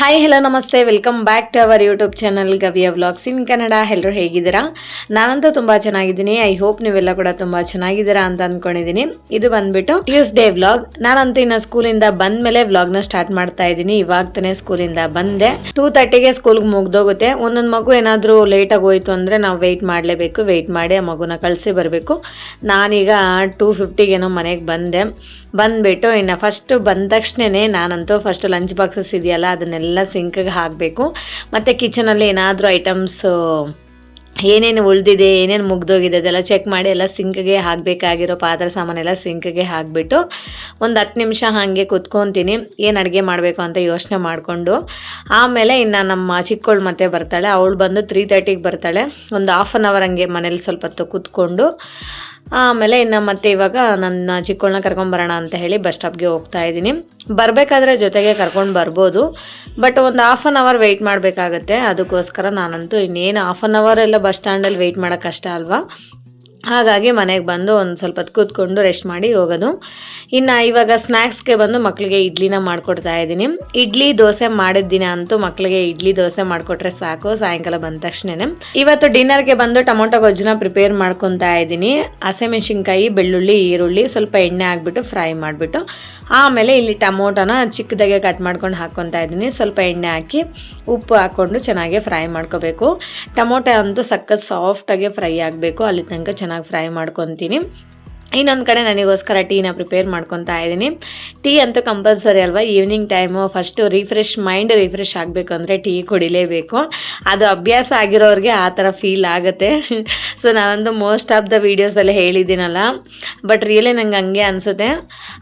Hi hello ನಮಸ್ತೆ. Welcome back to our YouTube channel ಗವಿಯ vlogs in Kannada ಎಲ್ಲರೂ ಹೇಗಿದ್ದೀರಾ? ನಾನಂತೂ ತುಂಬ ಚೆನ್ನಾಗಿದ್ದೀನಿ. ಐ ಹೋಪ್ ನೀವೆಲ್ಲ ಕೂಡ ತುಂಬ ಚೆನ್ನಾಗಿದ್ದೀರಾ ಅಂತ ಅಂದ್ಕೊಂಡಿದ್ದೀನಿ ಇದು ಬಂದ್ಬಿಟ್ಟು ಟ್ಯೂಸ್ಡೇ ವ್ಲಾಗ್ ನಾನಂತೂ ಇನ್ನು ಸ್ಕೂಲಿಂದ ಬಂದ ಮೇಲೆ ವ್ಲಾಗ್ನ ಸ್ಟಾರ್ಟ್ ಮಾಡ್ತಾ ಇದ್ದೀನಿ. ಇವಾಗ ತಾನೇ ಸ್ಕೂಲಿಂದ ಬಂದೆ. ಟೂ ತರ್ಟಿಗೆ ಸ್ಕೂಲ್ಗೆ ಮುಗ್ದೋಗುತ್ತೆ. ಒಂದೊಂದು ಮಗು ಏನಾದರೂ ಲೇಟಾಗಿ ಹೋಯ್ತು ಅಂದರೆ ನಾವು ವೆಯ್ಟ್ ಮಾಡಲೇಬೇಕು. ವೆಯ್ಟ್ ಮಾಡಿ ಆ ಮಗುನ ಕಳಿಸಿ ಬರಬೇಕು. ನಾನೀಗ ಟೂ ಫಿಫ್ಟಿಗೇನೋ ಮನೆಗೆ ಬಂದೆ. ಬಂದ್ಬಿಟ್ಟು ಇನ್ನು ಫಸ್ಟು ಬಂದ ತಕ್ಷಣವೇ ನಾನಂತೂ ಫಸ್ಟ್ ಲಂಚ್ ಬಾಕ್ಸಸ್ ಇದೆಯಲ್ಲ, ಅದನ್ನೆಲ್ಲ ಸಿಂಕ್ಗೆ ಹಾಕಬೇಕು. ಮತ್ತು ಕಿಚನಲ್ಲಿ ಏನಾದರೂ ಐಟಮ್ಸು ಏನೇನು ಉಳಿದಿದೆ, ಏನೇನು ಮುಗ್ದೋಗಿದೆ ಅದೆಲ್ಲ ಚೆಕ್ ಮಾಡಿ ಎಲ್ಲ ಸಿಂಕ್ಗೆ ಹಾಕಬೇಕಾಗಿರೋ ಪಾತ್ರೆ ಸಾಮಾನೆಲ್ಲ ಸಿಂಕ್ಗೆ ಹಾಕಿಬಿಟ್ಟು ಒಂದು ಹತ್ತು ನಿಮಿಷ ಹಾಗೆ ಕುತ್ಕೊತೀನಿ. ಏನು ಅಡುಗೆ ಮಾಡಬೇಕು ಅಂತ ಯೋಚನೆ ಮಾಡಿಕೊಂಡು. ಆಮೇಲೆ ಇನ್ನು ನಮ್ಮ ಚಿಕ್ಕವಳು ಮತ್ತೆ ಬರ್ತಾಳೆ. ಅವಳು ಬಂದು ತ್ರೀ ತರ್ಟಿಗೆ ಬರ್ತಾಳೆ. ಒಂದು ಹಾಫ್ ಆನ್ ಅವರ್ ಹಂಗೆ ಮನೇಲಿ ಸ್ವಲ್ಪ ಹೊತ್ತು ಕೂತ್ಕೊಂಡು ಆಮೇಲೆ ಇನ್ನು ಮತ್ತೆ ಇವಾಗ ನನ್ನ ಚಿಕ್ಕವಳನ್ನ ಕರ್ಕೊಂಬರೋಣ ಅಂತ ಹೇಳಿ ಬಸ್ ಸ್ಟಾಪ್ಗೆ ಹೋಗ್ತಾ ಇದ್ದೀನಿ. ಬರಬೇಕಾದ್ರೆ ಜೊತೆಗೆ ಕರ್ಕೊಂಡು ಬರ್ಬೋದು. ಬಟ್ ಒಂದು ಹಾಫ್ ಆನ್ ಅವರ್ ವೆಯ್ಟ್ ಮಾಡಬೇಕಾಗತ್ತೆ. ಅದಕ್ಕೋಸ್ಕರ ನಾನಂತೂ ಇನ್ನೇನು ಹಾಫ್ ಆನ್ ಅವರ್ ಎಲ್ಲ ಬಸ್ ಸ್ಟ್ಯಾಂಡಲ್ಲಿ ವೆಯ್ಟ್ ಮಾಡೋಕ್ಕೆ ಕಷ್ಟ ಅಲ್ವಾ? ಹಾಗಾಗಿ ಮನೆಗೆ ಬಂದು ಒಂದು ಸ್ವಲ್ಪ ಹೊತ್ತು ಕೂತ್ಕೊಂಡು ರೆಸ್ಟ್ ಮಾಡಿ ಹೋಗೋದು. ಇನ್ನು ಇವಾಗ ಸ್ನ್ಯಾಕ್ಸ್ಗೆ ಬಂದು ಮಕ್ಕಳಿಗೆ ಇಡ್ಲಿನ ಮಾಡಿಕೊಡ್ತಾ ಇದ್ದೀನಿ. ಇಡ್ಲಿ ದೋಸೆ ಮಾಡಿದ ದಿನ ಅಂತೂ ಮಕ್ಕಳಿಗೆ ಇಡ್ಲಿ ದೋಸೆ ಮಾಡಿಕೊಟ್ರೆ ಸಾಕು, ಸಾಯಂಕಾಲ ಬಂದ ತಕ್ಷಣನೇ. ಇವತ್ತು ಡಿನ್ನರ್ಗೆ ಬಂದು ಟೊಮೊಟೊ ಗೊಜ್ಜನ್ನ ಪ್ರಿಪೇರ್ ಮಾಡ್ಕೊತಾ ಇದ್ದೀನಿ. ಹಸಿಮೆಣಸಿನ್ಕಾಯಿ ಬೆಳ್ಳುಳ್ಳಿ, ಈರುಳ್ಳಿ, ಸ್ವಲ್ಪ ಎಣ್ಣೆ ಹಾಕ್ಬಿಟ್ಟು ಫ್ರೈ ಮಾಡಿಬಿಟ್ಟು. ಆಮೇಲೆ ಇಲ್ಲಿ ಟೊಮೊಟೊನ ಚಿಕ್ಕದಾಗೆ ಕಟ್ ಮಾಡ್ಕೊಂಡು ಹಾಕ್ಕೊತಾ ಇದ್ದೀನಿ. ಸ್ವಲ್ಪ ಎಣ್ಣೆ ಹಾಕಿ ಉಪ್ಪು ಹಾಕ್ಕೊಂಡು ಚೆನ್ನಾಗಿ ಫ್ರೈ ಮಾಡ್ಕೋಬೇಕು. ಟೊಮೊಟೊ ಅಂತೂ ಸಖತ್ ಸಾಫ್ಟಾಗಿ ಫ್ರೈ ಆಗಬೇಕು. ಅಲ್ಲಿ ತನಕ ಚೆನ್ನಾಗಿ ಫ್ರೈ ಮಾಡ್ಕೊತೀನಿ. ಇನ್ನೊಂದು ಕಡೆ ನನಗೋಸ್ಕರ ಟೀನ ಪ್ರಿಪೇರ್ ಮಾಡ್ಕೊತಾ ಇದ್ದೀನಿ. ಟೀ ಅಂತೂ ಕಂಪಲ್ಸರಿ ಅಲ್ವಾ? Evening time first refresh mind refresh ಆಗಬೇಕು ಅಂದರೆ ಟೀ ಕುಡಿಲೇಬೇಕು. ಅದು ಅಭ್ಯಾಸ ಆಗಿರೋರಿಗೆ ಆ ಥರ ಫೀಲ್ ಆಗುತ್ತೆ. ಸೊ ನಾನೊಂದು ಮೋಸ್ಟ್ ಆಫ್ ದ ವೀಡಿಯೋಸಲ್ಲಿ ಹೇಳಿದ್ದೀನಲ್ಲ. ಬಟ್ ರಿಯಲಿ ನಂಗೆ ಹಂಗೆ ಅನಿಸುತ್ತೆ.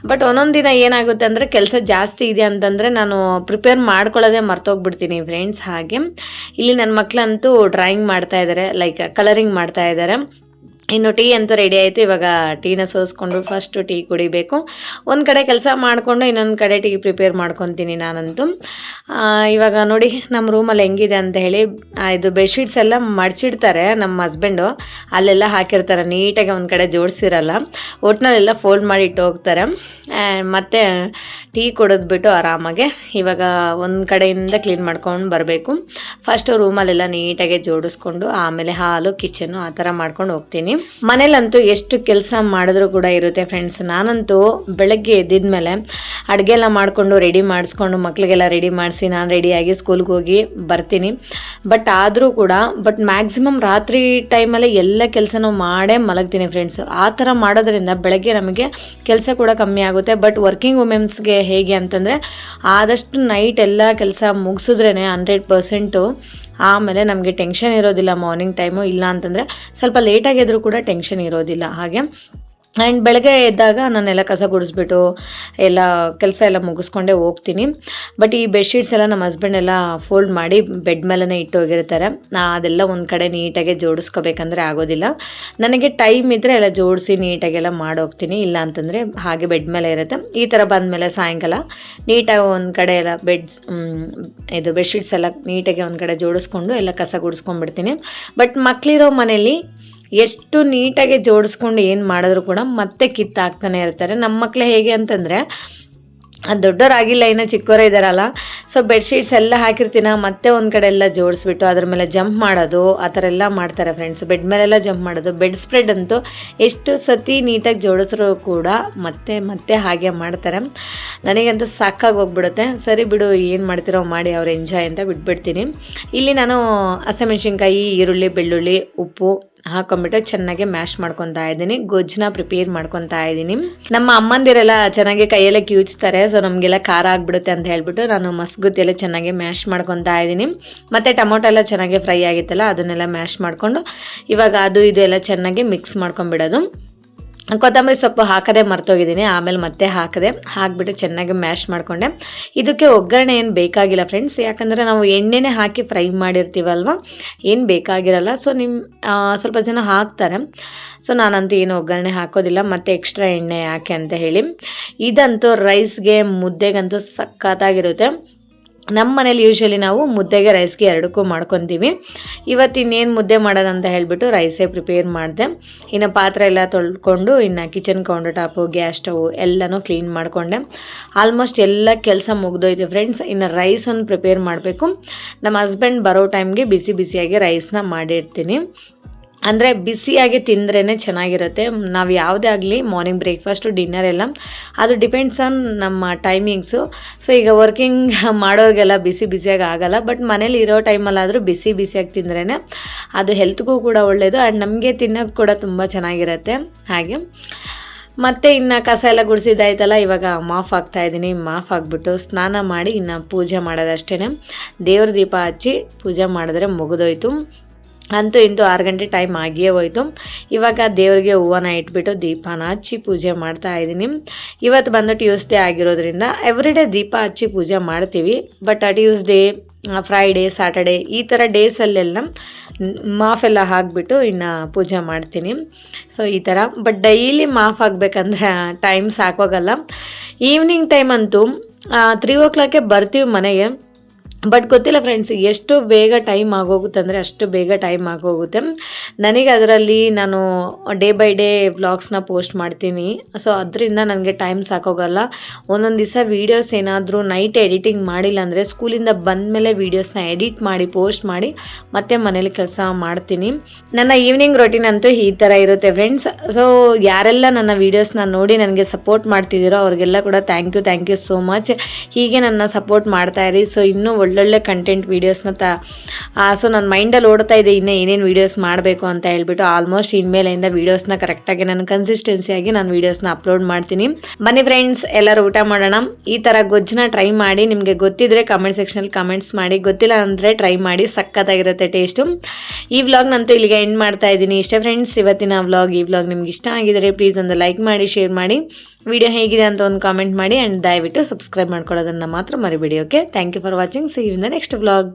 ಬಟ್ ಒಂದೊಂದು ದಿನ ಏನಾಗುತ್ತೆ ಅಂದರೆ ಕೆಲಸ ಜಾಸ್ತಿ ಇದೆ ಅಂತಂದರೆ ನಾನು ಪ್ರಿಪೇರ್ ಮಾಡ್ಕೊಳ್ಳೋದೇ ಮರ್ತೋಗ್ಬಿಡ್ತೀನಿ ಫ್ರೆಂಡ್ಸ್ ಹಾಗೆ. ಇಲ್ಲಿ ನನ್ನ ಮಕ್ಕಳಂತೂ ಡ್ರಾಯಿಂಗ್ ಮಾಡ್ತಾ ಇದ್ದಾರೆ ಲೈಕ್ ಕಲರಿಂಗ್ ಮಾಡ್ತಾ ಇದ್ದಾರೆ ಇನ್ನು ಟೀ ಅಂತೂ ರೆಡಿ ಆಯಿತು. ಇವಾಗ ಟೀನ ಸೋಸ್ಕೊಂಡು ಫಸ್ಟು ಟೀ ಕುಡಿಬೇಕು. ಒಂದು ಕಡೆ ಕೆಲಸ ಮಾಡಿಕೊಂಡು ಇನ್ನೊಂದು ಕಡೆ ಟೀ ಪ್ರಿಪೇರ್ ಮಾಡ್ಕೊತೀನಿ ನಾನಂತೂ. ಇವಾಗ ನೋಡಿ ನಮ್ಮ ರೂಮಲ್ಲಿ ಹೆಂಗಿದೆ ಅಂತ ಹೇಳಿ ಇದು ಬೆಡ್ಶೀಟ್ಸ್ ಎಲ್ಲ ಮಡಚಿಡ್ತಾರೆ ನಮ್ಮ ಹಸ್ಬೆಂಡು ಅಲ್ಲೆಲ್ಲ ಹಾಕಿರ್ತಾರೆ, ನೀಟಾಗಿ ಒಂದು ಕಡೆ ಜೋಡಿಸಿರಲ್ಲ. ಒಟ್ಟಿನಲ್ಲೆಲ್ಲ ಫೋಲ್ಡ್ ಮಾಡಿ ಇಟ್ಟು ಹೋಗ್ತಾರೆ. ಮತ್ತೆ ಟೀ ಕೊಡೋದ್ಬಿಟ್ಟು ಆರಾಮಾಗೆ ಇವಾಗ ಒಂದು ಕಡೆಯಿಂದ ಕ್ಲೀನ್ ಮಾಡ್ಕೊಂಡು ಬರಬೇಕು. ಫಸ್ಟು ರೂಮಲ್ಲೆಲ್ಲ ನೀಟಾಗಿ ಜೋಡಿಸ್ಕೊಂಡು, ಆಮೇಲೆ ಹಾಲು ಕಿಚನು ಆ ಥರ ಮಾಡ್ಕೊಂಡು ಹೋಗ್ತೀನಿ. ಮನೇಲಂತೂ ಎಷ್ಟು ಕೆಲಸ ಮಾಡಿದ್ರು ಕೂಡ ಇರುತ್ತೆ ಫ್ರೆಂಡ್ಸ್ ನಾನಂತೂ ಬೆಳಗ್ಗೆ ಎದ್ದಿದ್ಮೇಲೆ ಅಡುಗೆ ಎಲ್ಲ ಮಾಡಿಕೊಂಡು ರೆಡಿ ಮಾಡಿಸ್ಕೊಂಡು ಮಕ್ಕಳಿಗೆಲ್ಲ ರೆಡಿ ಮಾಡಿಸಿ ನಾನು ರೆಡಿಯಾಗಿ ಸ್ಕೂಲ್ಗೆ ಹೋಗಿ ಬರ್ತೀನಿ. ಬಟ್ ಆದರೂ ಕೂಡ ಬಟ್ ಮ್ಯಾಕ್ಸಿಮಮ್ ರಾತ್ರಿ ಟೈಮಲ್ಲೇ ಎಲ್ಲ ಕೆಲಸನೂ ಮಾಡೇ ಮಲಗ್ತೀನಿ ಫ್ರೆಂಡ್ಸು ಆ ಥರ ಮಾಡೋದ್ರಿಂದ ಬೆಳಗ್ಗೆ ನಮಗೆ ಕೆಲಸ ಕೂಡ ಕಮ್ಮಿ ಆಗುತ್ತೆ. ಬಟ್ ವರ್ಕಿಂಗ್ ವುಮೆನ್ಸ್ಗೆ ಹೇಗೆ ಅಂತಂದರೆ, ಆದಷ್ಟು ನೈಟ್ ಎಲ್ಲ ಕೆಲಸ ಮುಗಿಸಿದ್ರೇ ಹಂಡ್ರೆಡ್ ಪರ್ಸೆಂಟು ಆಮೇಲೆ ನಮಗೆ ಟೆನ್ಷನ್ ಇರೋದಿಲ್ಲ ಮಾರ್ನಿಂಗ್ ಟೈಮು ಇಲ್ಲ ಅಂತಂದರೆ ಸ್ವಲ್ಪ ಲೇಟಾಗಿ ಎದ್ರೂ ಕೂಡ ಟೆನ್ಷನ್ ಇರೋದಿಲ್ಲ. ಹಾಗೆ ಆ್ಯಂಡ್ ಬೆಳಗ್ಗೆ ಎದ್ದಾಗ ನಾನೆಲ್ಲ ಕಸ ಗುಡಿಸ್ಬಿಟ್ಟು ಎಲ್ಲ ಕೆಲಸ ಎಲ್ಲ ಮುಗಿಸ್ಕೊಂಡೇ ಹೋಗ್ತೀನಿ. ಬಟ್ ಈ ಬೆಡ್ಶೀಟ್ಸ್ ಎಲ್ಲ ನಮ್ಮ ಹಸ್ಬೆಂಡ್ ಎಲ್ಲ ಫೋಲ್ಡ್ ಮಾಡಿ ಬೆಡ್ ಮೇಲೇ ಇಟ್ಟು ಹೋಗಿರ್ತಾರೆ. ನಾ ಅದೆಲ್ಲ ಒಂದು ಕಡೆ ನೀಟಾಗಿ ಜೋಡಿಸ್ಕೋಬೇಕಂದ್ರೆ ಆಗೋದಿಲ್ಲ. ನನಗೆ ಟೈಮ್ ಇದ್ದರೆ ಎಲ್ಲ ಜೋಡಿಸಿ ನೀಟಾಗೆಲ್ಲ ಮಾಡೋಗ್ತೀನಿ. ಇಲ್ಲ ಅಂತಂದರೆ ಹಾಗೆ ಬೆಡ್ ಮೇಲೆ ಇರುತ್ತೆ. ಈ ಥರ ಬಂದಮೇಲೆ ಸಾಯಂಕಾಲ ನೀಟಾಗಿ ಒಂದು ಕಡೆ ಎಲ್ಲ ಬೆಡ್ಸ್ ಇದು ಬೆಡ್ಶೀಟ್ಸ್ ಎಲ್ಲ ನೀಟಾಗಿ ಒಂದು ಕಡೆ ಜೋಡಿಸ್ಕೊಂಡು ಎಲ್ಲ ಕಸ ಗುಡಿಸ್ಕೊಂಡ್ಬಿಡ್ತೀನಿ. ಬಟ್ ಮಕ್ಕಳಿರೋ ಮನೇಲಿ ಎಷ್ಟು ನೀಟಾಗಿ ಜೋಡಿಸ್ಕೊಂಡು ಏನು ಮಾಡಿದ್ರು ಕೂಡ ಮತ್ತೆ ಕಿತ್ತಾಕ್ತಾನೆ ಇರ್ತಾರೆ. ನಮ್ಮ ಮಕ್ಕಳು ಹೇಗೆ ಅಂತಂದರೆ ದೊಡ್ಡವರಾಗಿಲ್ಲ ಇನ್ನು ಚಿಕ್ಕವರೇ ಇದ್ದಾರಲ್ಲ ಸೊ ಬೆಡ್ಶೀಟ್ಸ್ ಎಲ್ಲ ಹಾಕಿರ್ತೀನ, ಮತ್ತೆ ಒಂದು ಕಡೆ ಎಲ್ಲ ಜೋಡಿಸ್ಬಿಟ್ಟು ಅದ್ರ ಮೇಲೆ ಜಂಪ್ ಮಾಡೋದು, ಆ ಥರ ಎಲ್ಲ ಮಾಡ್ತಾರೆ ಫ್ರೆಂಡ್ಸ್ ಬೆಡ್ ಮೇಲೆಲ್ಲ ಜಂಪ್ ಮಾಡೋದು. ಬೆಡ್ ಸ್ಪ್ರೆಡ್ ಅಂತೂ ಎಷ್ಟು ಸತಿ ನೀಟಾಗಿ ಜೋಡಿಸ್ರು ಕೂಡ ಮತ್ತೆ ಮತ್ತೆ ಹಾಗೆ ಮಾಡ್ತಾರೆ. ನನಗಂತೂ ಸಾಕಾಗಿ ಹೋಗ್ಬಿಡುತ್ತೆ. ಸರಿ ಬಿಡು, ಏನು ಮಾಡ್ತಿರೋ ಮಾಡಿ, ಅವ್ರು ಎಂಜಾಯ್ ಅಂತ ಬಿಟ್ಬಿಡ್ತೀನಿ. ಇಲ್ಲಿ ನಾನು ಹಸಿಮೆಣ್ಸಿನ್ಕಾಯಿ, ಈರುಳ್ಳಿ, ಬೆಳ್ಳುಳ್ಳಿ, ಉಪ್ಪು ಹಾಕೊಂಡ್ಬಿಟ್ಟು ಚೆನ್ನಾಗಿ ಮ್ಯಾಶ್ ಮಾಡ್ಕೊತಾ ಇದ್ದೀನಿ. ಗೊಜ್ಜನ್ನ ಪ್ರಿಪೇರ್ ಮಾಡ್ಕೊತಾ ಇದ್ದೀನಿ. ನಮ್ಮ ಅಮ್ಮಂದಿರೆಲ್ಲ ಚೆನ್ನಾಗಿ ಕೈಯಲ್ಲೇ ಕಿವುಚ್ತಾರೆ ಸೊ ನಮಗೆಲ್ಲ ಖಾರ ಆಗಿಬಿಡುತ್ತೆ ಅಂತ ಹೇಳ್ಬಿಟ್ಟು ನಾನು ಮಸ್ಗುತ್ತಿ ಎಲ್ಲ ಚೆನ್ನಾಗಿ ಮ್ಯಾಶ್ ಮಾಡ್ಕೊತಾ ಇದ್ದೀನಿ. ಮತ್ತು ಟೊಮೊಟೊ ಎಲ್ಲ ಚೆನ್ನಾಗಿ ಫ್ರೈ ಆಗಿತ್ತಲ್ಲ, ಅದನ್ನೆಲ್ಲ ಮ್ಯಾಶ್ ಮಾಡಿಕೊಂಡು ಇವಾಗ ಅದು ಇದು ಎಲ್ಲ ಚೆನ್ನಾಗಿ ಮಿಕ್ಸ್ ಮಾಡ್ಕೊಂಬಿಡೋದು. ಕೊತ್ತಂಬರಿ ಸೊಪ್ಪು ಹಾಕದೆ ಮರ್ತೋಗಿದ್ದೀನಿ, ಆಮೇಲೆ ಮತ್ತೆ ಹಾಕಿದೆ. ಹಾಕಿಬಿಟ್ಟು ಚೆನ್ನಾಗಿ ಮ್ಯಾಶ್ ಮಾಡಿಕೊಂಡೆ. ಇದಕ್ಕೆ ಒಗ್ಗರಣೆ ಏನು ಬೇಕಾಗಿಲ್ಲ ಫ್ರೆಂಡ್ಸ್ ಯಾಕಂದರೆ ನಾವು ಎಣ್ಣೆನೇ ಹಾಕಿ ಫ್ರೈ ಮಾಡಿರ್ತೀವಲ್ವ? ಏನು ಬೇಕಾಗಿರಲ್ಲ. ಸೊ ನಿಮ್ಮ ಸ್ವಲ್ಪ ಜನ ಹಾಕ್ತಾರೆ. ಸೊ ನಾನಂತೂ ಏನು ಒಗ್ಗರಣೆ ಹಾಕೋದಿಲ್ಲ. ಮತ್ತು ಎಕ್ಸ್ಟ್ರಾ ಎಣ್ಣೆ ಯಾಕೆ ಅಂತ ಹೇಳಿ. ಇದಂತೂ ರೈಸ್ಗೆ ಮುದ್ದೆಗಂತೂ ಸಖತ್ತಾಗಿರುತ್ತೆ. ನಮ್ಮ ಮನೇಲಿ ಯೂಶ್ವಲಿ ನಾವು ಮುದ್ದೆಗೆ ರೈಸ್ಗೆ ಎರಡಕ್ಕೂ ಮಾಡ್ಕೊತೀವಿ. ಇವತ್ತು ಇನ್ನೇನು ಮುದ್ದೆ ಅಂತ ಹೇಳಿಬಿಟ್ಟು ರೈಸೇ ಪ್ರಿಪೇರ್ ಮಾಡಿದೆ. ಇನ್ನು ಪಾತ್ರೆ ಎಲ್ಲ ತೊಳ್ಕೊಂಡು, ಇನ್ನು kitchen counter top gas stove ಎಲ್ಲನೂ ಕ್ಲೀನ್ ಮಾಡಿಕೊಂಡೆ. ಆಲ್ಮೋಸ್ಟ್ ಎಲ್ಲ ಕೆಲಸ ಮುಗ್ದೋಯ್ತು ಫ್ರೆಂಡ್ಸ್ ಇನ್ನು ರೈಸ್ ಒಂದು ಪ್ರಿಪೇರ್ ಮಾಡಬೇಕು. ನಮ್ಮ ಹಸ್ಬೆಂಡ್ ಬರೋ ಟೈಮ್ಗೆ ಬಿಸಿ ಬಿಸಿಯಾಗಿ ರೈಸ್ನ ಮಾಡಿರ್ತೀನಿ. ಅಂದರೆ ಬಿಸಿಯಾಗಿ ತಿಂದ್ರೇ ಚೆನ್ನಾಗಿರುತ್ತೆ. ನಾವು ಯಾವುದೇ ಆಗಲಿ ಮಾರ್ನಿಂಗ್ ಬ್ರೇಕ್ಫಾಸ್ಟು ಡಿನ್ನರ್ ಎಲ್ಲ, ಅದು ಡಿಪೆಂಡ್ಸ್ ಆನ್ ನಮ್ಮ ಟೈಮಿಂಗ್ಸು ಸೊ ಈಗ ವರ್ಕಿಂಗ್ ಮಾಡೋರಿಗೆಲ್ಲ ಬಿಸಿ ಬಿಸಿಯಾಗಿ ಆಗಲ್ಲ. ಬಟ್ ಮನೇಲಿ ಇರೋ ಟೈಮಲ್ಲಾದರೂ ಬಿಸಿ ಬಿಸಿಯಾಗಿ ತಿಂದ್ರೇ ಅದು ಹೆಲ್ತ್ಗೂ ಕೂಡ ಒಳ್ಳೆಯದು ಆ್ಯಂಡ್ ನಮಗೆ ತಿನ್ನೋದು ಕೂಡ ತುಂಬ ಚೆನ್ನಾಗಿರುತ್ತೆ. ಹಾಗೆ. ಮತ್ತು ಇನ್ನು ಕಸ ಎಲ್ಲ ಗುಡಿಸಿದ್ದಾಯ್ತಲ್ಲ, ಇವಾಗ ಮಾಫ್ ಆಗ್ತಾ ಇದ್ದೀನಿ. ಮಾಫ್ ಆಗಿಬಿಟ್ಟು ಸ್ನಾನ ಮಾಡಿ ಇನ್ನು ಪೂಜೆ ಮಾಡೋದಷ್ಟೇ ದೇವ್ರ ದೀಪ ಹಚ್ಚಿ ಪೂಜೆ ಮಾಡಿದ್ರೆ ಮುಗಿದೋಯ್ತು. ಅಂತೂ ಇಂತೂ ಆರು ಗಂಟೆ ಟೈಮ್ ಆಗಿಯೇ ಹೋಯಿತು. ಇವಾಗ ದೇವರಿಗೆ ಹೂವನ್ನ ಇಟ್ಬಿಟ್ಟು ದೀಪನ ಹಚ್ಚಿ ಪೂಜೆ ಮಾಡ್ತಾ ಇದ್ದೀನಿ. ಇವತ್ತು ಬಂದು ಟ್ಯೂಸ್ಡೇ ಆಗಿರೋದ್ರಿಂದ ಎವ್ರಿಡೇ ದೀಪ ಹಚ್ಚಿ ಪೂಜೆ ಮಾಡ್ತೀವಿ. ಬಟ್ ಟ್ಯೂಸ್ಡೇ ಫ್ರೈಡೇ ಸ್ಯಾಟರ್ಡೇ ಈ ಥರ ಡೇಸಲ್ಲೆಲ್ಲ ಮಾಫೆಲ್ಲ ಹಾಕಿಬಿಟ್ಟು ಇನ್ನು ಪೂಜೆ ಮಾಡ್ತೀನಿ. ಸೊ ಈ ಥರ ಬಟ್ ಡೈಲಿ ಮಾಫ್ ಆಗಬೇಕಂದ್ರೆ ಟೈಮ್ ಸಾಕೋಗಲ್ಲ ಈವ್ನಿಂಗ್ ಟೈಮ್ ಅಂತೂ ತ್ರೀ ಓ ಕ್ಲಾಕೆ ಬರ್ತೀವಿ ಮನೆಗೆ. ಬಟ್ ಗೊತ್ತಿಲ್ಲ ಫ್ರೆಂಡ್ಸ್ ಎಷ್ಟು ಬೇಗ ಟೈಮ್ ಆಗೋಗುತ್ತೆ ಅಂದರೆ ಅಷ್ಟು ಬೇಗ ಟೈಮ್ ಆಗೋಗುತ್ತೆ. ನನಗೆ ಅದರಲ್ಲಿ ನಾನು ಡೇ ಬೈ ಡೇ ವ್ಲಾಗ್ಸ್ನ ಪೋಸ್ಟ್ ಮಾಡ್ತೀನಿ. ಸೊ ಅದರಿಂದ ನನಗೆ ಟೈಮ್ ಸಾಕೋಗಲ್ಲ. ಒಂದೊಂದು ದಿವಸ ವೀಡಿಯೋಸ್ ಏನಾದರೂ ನೈಟ್ ಎಡಿಟಿಂಗ್ ಮಾಡಿಲ್ಲ ಅಂದರೆ ಸ್ಕೂಲಿಂದ ಬಂದ ಮೇಲೆ ವೀಡಿಯೋಸ್ನ ಎಡಿಟ್ ಮಾಡಿ ಪೋಸ್ಟ್ ಮಾಡಿ ಮತ್ತೆ ಮನೇಲಿ ಕೆಲಸ ಮಾಡ್ತೀನಿ. ನನ್ನ ಈವ್ನಿಂಗ್ ರೊಟೀನ್ ಅಂತೂ ಈ ಥರ ಇರುತ್ತೆ ಫ್ರೆಂಡ್ಸ್ ಸೊ ಯಾರೆಲ್ಲ ನನ್ನ ವೀಡಿಯೋಸ್ನ ನೋಡಿ ನನಗೆ ಸಪೋರ್ಟ್ ಮಾಡ್ತಿದ್ದೀರೋ ಅವ್ರಿಗೆಲ್ಲ ಕೂಡ thank you thank you so much ಹೀಗೆ ನನ್ನ ಸಪೋರ್ಟ್ ಮಾಡ್ತಾ ಇರಿ. ಸೊ ಇನ್ನೂ ಒಳ್ಳೊಳ್ಳೆ ಕಂಟೆಂಟ್ ವೀಡಿಯೋಸ್ನ ತ ಸೊ ನನ್ನ ಮೈಂಡಲ್ಲಿ ಓಡ್ತಾ ಇದೆ ಇನ್ನೇ ಏನೇನು ವೀಡಿಯೋಸ್ ಮಾಡಬೇಕು ಅಂತ ಹೇಳ್ಬಿಟ್ಟು ಆಲ್ಮೋಸ್ಟ್ ಇನ್ಮೇಲಿಂದ ವೀಡಿಯೋಸ್ನ ಕರೆಕ್ಟಾಗಿ ನಾನು ಕನ್ಸಿಸ್ಟೆನ್ಸಿಯಾಗಿ ನಾನು ವೀಡಿಯೋಸ್ನ ಅಪ್ಲೋಡ್ ಮಾಡ್ತೀನಿ. ಬನ್ನಿ ಫ್ರೆಂಡ್ಸ್ ಎಲ್ಲರೂ ಊಟ ಮಾಡೋಣ. ಈ ಥರ ಗೊಜ್ಜನ್ನ ಟ್ರೈ ಮಾಡಿ, ನಿಮಗೆ ಗೊತ್ತಿದ್ರೆ ಕಮೆಂಟ್ ಸೆಕ್ಷನಲ್ಲಿ ಕಮೆಂಟ್ಸ್ ಮಾಡಿ, ಗೊತ್ತಿಲ್ಲ ಅಂದರೆ ಟ್ರೈ ಮಾಡಿ, ಸಖತ್ತಾಗಿರುತ್ತೆ ಟೇಸ್ಟು ಈ ವ್ಲಾಗ್ನಂತೂ ಇಲ್ಲಿಗೆ ಎಂಡ್ ಮಾಡ್ತಾ ಇದ್ದೀನಿ. ಇಷ್ಟೇ ಫ್ರೆಂಡ್ಸ್ ಇವತ್ತಿನ ವ್ಲಾಗ್ ಈ ವ್ಲಾಗ್ ನಿಮ್ಗೆ ಇಷ್ಟ ಆಗಿದರೆ ಪ್ಲೀಸ್ ಒಂದು ಲೈಕ್ ಮಾಡಿ ಶೇರ್ ಮಾಡಿ. ವಿಡಿಯೋ ಹೇಗಿದೆ ಅಂತ ಒಂದು ಕಾಮೆಂಟ್ ಮಾಡಿ ಆ್ಯಂಡ್ ದಯವಿಟ್ಟು ಸಬ್ಸ್ಕ್ರೈಬ್ ಮಾಡ್ಕೊಳ್ಳೋದನ್ನು ಮಾತ್ರ ಮರಿಬೇಡಿ okay thank you for watching see in the next vlog